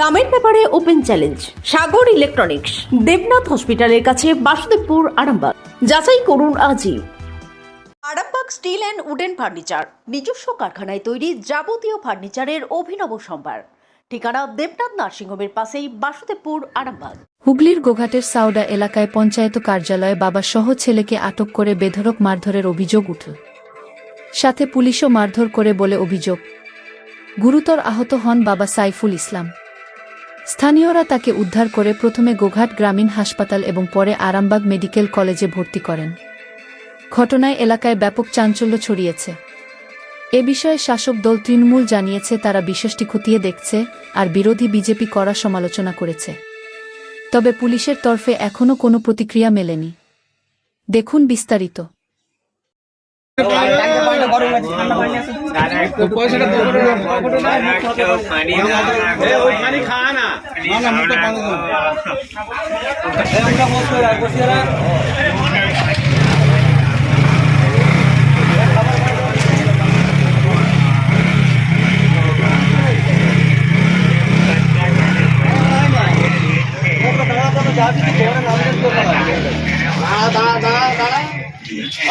দামের ব্যাপারে open challenge, Sagar electronics, Debnath হসপিটালের কাছে বাসুদেবপুর, আরামবাগ। যাচাই করুন আজই। Arambagh steel and wooden furniture, নিজস্ব কারখানায় তৈরি যাবতীয় ফার্নিচারের অভিনব সম্ভার। ঠিকানা দেবনাথ নার্সিংহোমের পাশেই বাসুদেবপুর, আরামবাগ। হুগলির গোঘাটের সাউডা এলাকায় পঞ্চায়েত কার্যালয়ে বাবা সহ ছেলেকে আটক করে বেধরক মারধরের অভিযোগ উঠল। সাথে পুলিশও মারধর করে বলে অভিযোগ। গুরুতর আহত হন বাবা সাইফুল ইসলাম। স্থানীয়রা তাকে উদ্ধার করে প্রথমে গোঘাট গ্রামীণ হাসপাতাল এবং পরে আরামবাগ মেডিকেল কলেজে ভর্তি করেন ঘটনায় এলাকায় ব্যাপক চাঞ্চল্য ছড়িয়েছে এ বিষয়ে শাসক দল তৃণমূল জানিয়েছে তারা বিষয়টি খতিয়ে দেখছে আর বিরোধী বিজেপি কড়া সমালোচনা করেছে তবে পুলিশের তরফে এখনও কোনো প্রতিক্রিয়া মেলেনি দেখুন বিস্তারিত পানি খাওয়া না। না, না, মুখটা বন্ধ করো। এ, মুখটা বসিয়ে রাখ, বসিয়ে রাখ। দাঁড়া, দাঁড়া, দাঁড়া, দাঁড়া।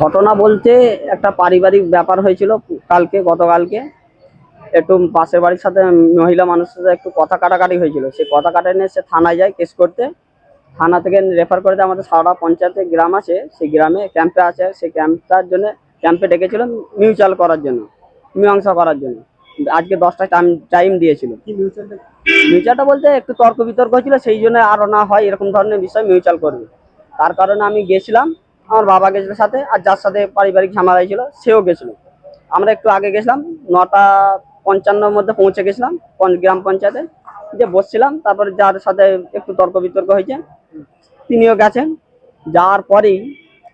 ঘটনা বলতে একটা পারিবারিক ব্যাপার হয়েছিল কালকে গতকালকে। একটু পাশের বাড়ির সাথে মহিলা মানুষের সাথে একটু কথা কাটাকাটি হয়েছিল। সেই কথা কাটা নিয়ে সে থানায় যায় কেস করতে। থানা থেকে রেফার করে দেয় আমাদের সারা পঞ্চায়েতে গ্রাম আছে। সেই গ্রামে ক্যাম্পে আছে। সেই ক্যাম্পটার জন্য ক্যাম্পে ডেকেছিল মিউচুয়াল করার জন্য মীমাংসা করার জন্য। আজকে দশটা টাইম টাইম দিয়েছিল। মিউচুয়ালটা বলতে একটু তর্ক বিতর্ক হয়েছিল সেই জন্য আরও না হয় এরকম ধরনের বিষয় মিউচুয়াল করবে। তার কারণে আমি গেছিলাম। আমার বাবা গেছিল সাথে আর যার সাথে পারিবারিক ঝামেলা হয়েছিল সেও গেছিল। আমরা একটু আগে গেছিলাম নটা পঞ্চান্নর মধ্যে পৌঁছে গেছিলাম গ্রাম পঞ্চায়েতে। যে বসছিলাম তারপরে যার সাথে একটু তর্ক বিতর্ক হয়েছে তিনিও গেছেন। যাওয়ার পরেই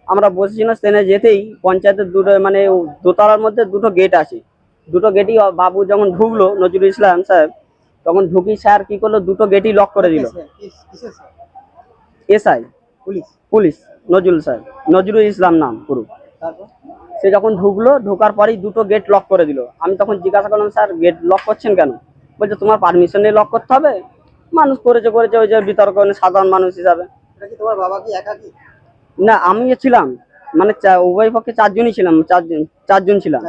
আমরা বসেছিলাম ট্রেনে যেতেই পঞ্চায়েতের দুটো মানে দোতলার মধ্যে দুটো গেট আছে। দুটো গেটই বাবু যখন ঢুকলো নজরুল ইসলাম সাহেব তখন ঢুকি স্যার কি করল দুটো গেটই লক করে দিল। SI. Police? Nazrul sir. Nazrul Islam নাম পুরো। সে যখন ঢুকলো ঢোকার পরেই দুটো গেট লক করে দিল। আমি তখন জিজ্ঞাসা করলাম স্যার গেট লক করছেন কেন? বলছে তোমার পারমিশন নিয়ে লক করতে হবে। মানুষ করেছে করেছে ওই যে বিতর্ক মানে সাধারণ মানুষ হিসাবে। তোমার বাবা কি একা কি? না আমি ছিলাম। মানে উভয় পক্ষে চারজনই ছিলাম চারজন চারজন ছিলাম।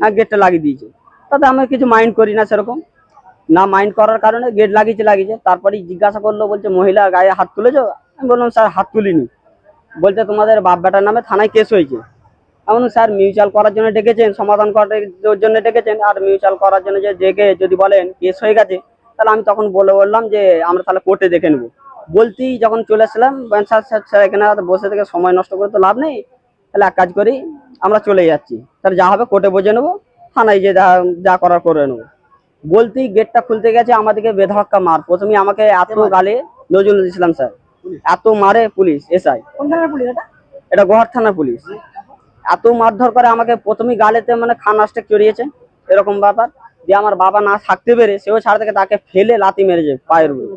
হ্যাঁ গেটটা লাগিয়ে দিয়েছে। তাতে আমি কিছু মাইন্ড করি না সেরকম। না মাইন্ড করার কারণে গেট লাগিয়েছে লাগিয়েছে। তারপরে জিজ্ঞাসা করল বলছে মহিলা গায়ে হাত তুলেছো? আমি বললাম, স্যার, হাত তুলিনি। বলছে, তোমাদের বাপ বেটার নামে থানায় কেস হয়েছে। এমন স্যার, মিউচুয়াল করার জন্য ডেকেছেন, সমাধান করার জন্য ডেকেছেন, আর মিউচুয়াল করার জন্য যে ডেকে, যদি বলেন কেস হয়ে গেছে, তাহলে আমি তখন বলে বললাম যে, আমরা তাহলে কোর্টে দেখে নেব। বলতেই যখন চলে আসলাম স্যার স্যার স্যার, এখানে বসে থেকে সময় নষ্ট করে তো লাভ নেই। তাহলে এক কাজ করি, আমরা চলে যাচ্ছি। তাহলে যা হবে কোর্টে বুঝে নেব, থানায় যে, যা করার করে নেব। বলতেই গেটটা খুলতে গেছে, আমাদেরকে বেধাক্কা মার। প্রথমে আমাকে এত গালে নজরুল ইসলাম স্যার। এত মারে পুলিশ এসআই। এটা? গোহার থানা পুলিশ। এত মারধর করে আমাকে প্রথমেই গালেতে মানে খান স্টেক চড়িয়েছে এরকম ব্যাপার। দিয়ে আমার বাবা না থাকতে পেরে সেও ছাড় থেকে তাকে ফেলে লাতি মেরেছে পায়ের উপরে।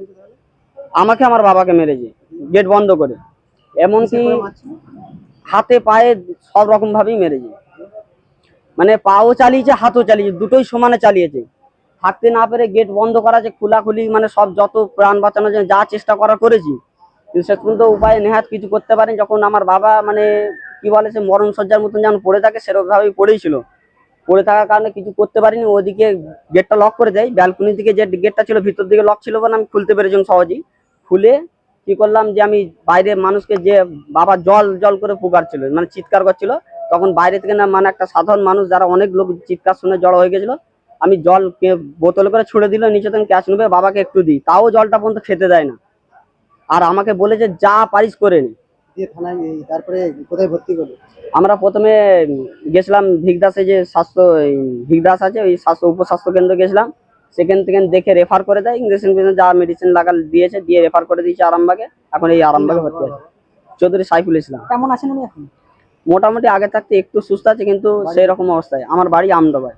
আমাকে আমার বাবাকে মেরেছে গেট বন্ধ করে। এমনকি হাতে পায়ে সব রকম ভাবেই মেরেছে। মানে পাও চালিয়েছে হাতও চালিয়েছে দুটোই সমানে চালিয়েছে। থাকতে না পেরে গেট বন্ধ করা যে খোলাখুলি মানে সব যত প্রাণ বাঁচানোর জন্য যা চেষ্টা করা করেছি কিন্তু সে পর্যন্ত উপায় নেহাত কিছু করতে পারেন। যখন আমার বাবা মানে কি বলে সে মরণ সজ্জার মতন যেমন পড়ে থাকে, সেরকমভাবেই পড়েই ছিল পড়ে থাকার কারণে কিছু করতে পারিনি। ওদিকে গেটটা লক করে দেয়। ব্যালকনির দিকে যে গেটটা ছিল, ভিতর দিকে লক ছিল বলে আমি খুলতে পেরেছিলাম সহজেই। খুলে কি করলাম যে আমি বাইরে মানুষকে যে বাবা জল জল করে পুকারছিল মানে চিৎকার করছিল, তখন বাইরে থেকে না মানে একটা সাধারণ মানুষ যারা অনেক লোক চিৎকার শুনে জড়ো হয়ে গেছিল, আমি জলকে বোতল করে ছুড়ে দিল, নিচে তখন ক্যাশ নেবে, বাবাকে একটু দিই। তাও জলটা পর্যন্ত খেতে দেয় না। আর আমাকে বলে যে যা পারিস করে নি। দিয়ে থানায় তারপরে কোথায় ভর্তি করল আমরা প্রথমে গেছিলাম ভিগদাসে যে স্বাস্থ্য এই ভিগদাস আছে ওই স্বাস্থ্য উপস্বাস্থ্য কেন্দ্র গেছিলাম। সেখান থেকে দেখে রেফার করে দেয় ইঞ্জেকশন যা মেডিসিন লাগা দিয়েছে দিয়ে রেফার করে দিয়েছে আরামবাগে। এখন এই আরামবাগে ভর্তি আছে। চৌধুরী সাইফুল ইসলাম। কেমন আছেন উনি এখন? মোটামুটি আগে থাকতে একটু সুস্থ আছে কিন্তু সেই রকম অবস্থায়। আমার বাড়ি আমদাবাদ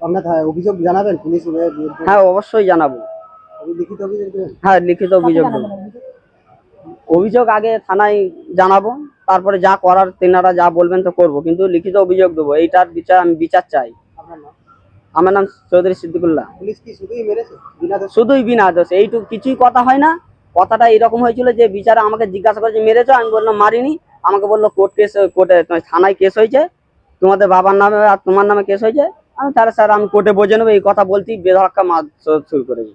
আপনার অভিযোগ জানাবেন পুলিশ হ্যাঁ অবশ্যই জানাব। হ্যাঁ লিখিত অভিযোগ দেবো। অভিযোগ? আগে থানায় জানাব তারপরে যা করার তেনারা যা বলবেন তো করব কিন্তু লিখিত অভিযোগ দেবো এইটার বিচার আমি বিচার চাই। আমার নাম চৌধুরী সিদ্দিকুল্লাহ। শুধুই বিনা দোষে? শুধুই বিনা দোষে এইটুকু কিছুই কথা হয় না। কথাটা এরকম হয়েছিল যে বিচারে আমাকে জিজ্ঞাসা করেছে মেরেছো? আমি বললাম মারিনি। আমাকে বলল কোর্ট কেস কোর্টে থানায় কেস হয়েছে? তোমাদের বাবার নামে আর তোমার নামে কেস হয়েছে? আমি তাহলে স্যার আমি কোর্টে বোঝে নেব এই কথা বলতেই বেধড়কা মার শুরু করেছি।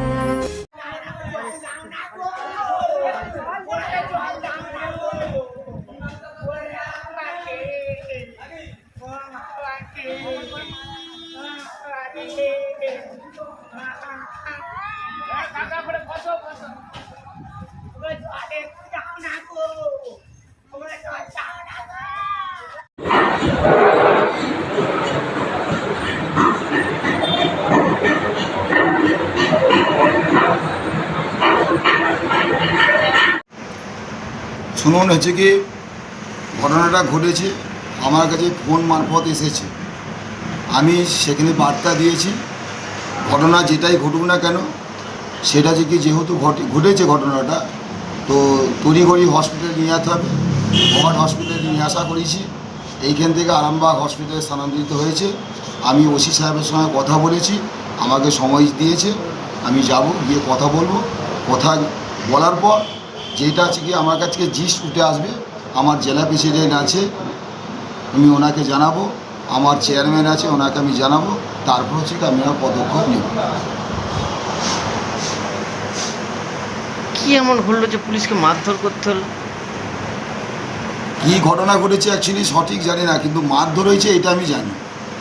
শুনুন হচ্ছে কি, ঘটনাটা ঘটেছে, আমার কাছে ফোন মারফত এসেছে। আমি সেখানে বার্তা দিয়েছি, ঘটনা যেটাই ঘটুক না কেন, সেটা যে কি যেহেতু ঘটে ঘটেছে ঘটনাটা, তো তড়িঘড়ি হসপিটালে নিয়ে যেতে হবে। গভর্নমেন্ট হসপিটালে নিয়ে আসা করেছি। এইখান থেকে আরামবাগ হসপিটালে স্থানান্তরিত হয়েছে। আমি ওসি সাহেবের সঙ্গে কথা বলেছি, আমাকে সময় দিয়েছে। আমি যাব, গিয়ে কথা বলব। কথা বলার পর যেটা আছে কি আমার কাছে জিস্ট উঠে আসবে আমার জেলা প্রেসিডেন্ট আছে আমি ওনাকে জানাব আমার চেয়ারম্যান আছে ওনাকে আমি জানাব তারপর হচ্ছে কি আমি আমার পদক্ষেপ নেব। কি এমন ঘটলো যে পুলিশকে মারধর করতে হলো? কী ঘটনা ঘটেছে অ্যাকচুয়ালি সঠিক জানি না কিন্তু মারধর হয়েছে এটা আমি জানি।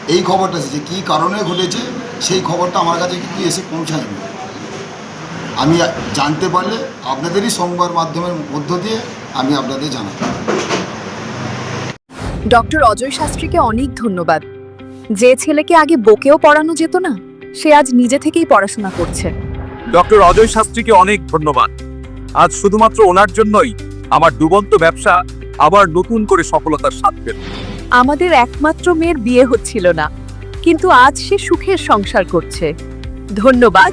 এই খবরটা এসেছে। কী কারণে ঘটেছে সেই খবরটা আমার কাছে কিন্তু এসে পৌঁছায়নি। আমি জানতে পারলে আপনাদেরই সংবাদ মাধ্যমের মধ্য দিয়ে আমি আপনাদের জানাব। ডক্টর অজয় শাস্ত্রীকে অনেক ধন্যবাদ। যে ছেলেকে আগে বকেও পড়ানো যেত না সে আজ নিজে থেকেই পড়াশোনা করছে। ডক্টর অজয় শাস্ত্রীকে অনেক ধন্যবাদ। আজ শুধুমাত্র ওনার জন্যই আমার ডুবন্ত ব্যবসা আবার নতুন করে সফলতার স্বাদ পেল। আমাদের একমাত্র মেয়ের বিয়ে হচ্ছিল না কিন্তু আজ সে সুখের সংসার করছে। ধন্যবাদ।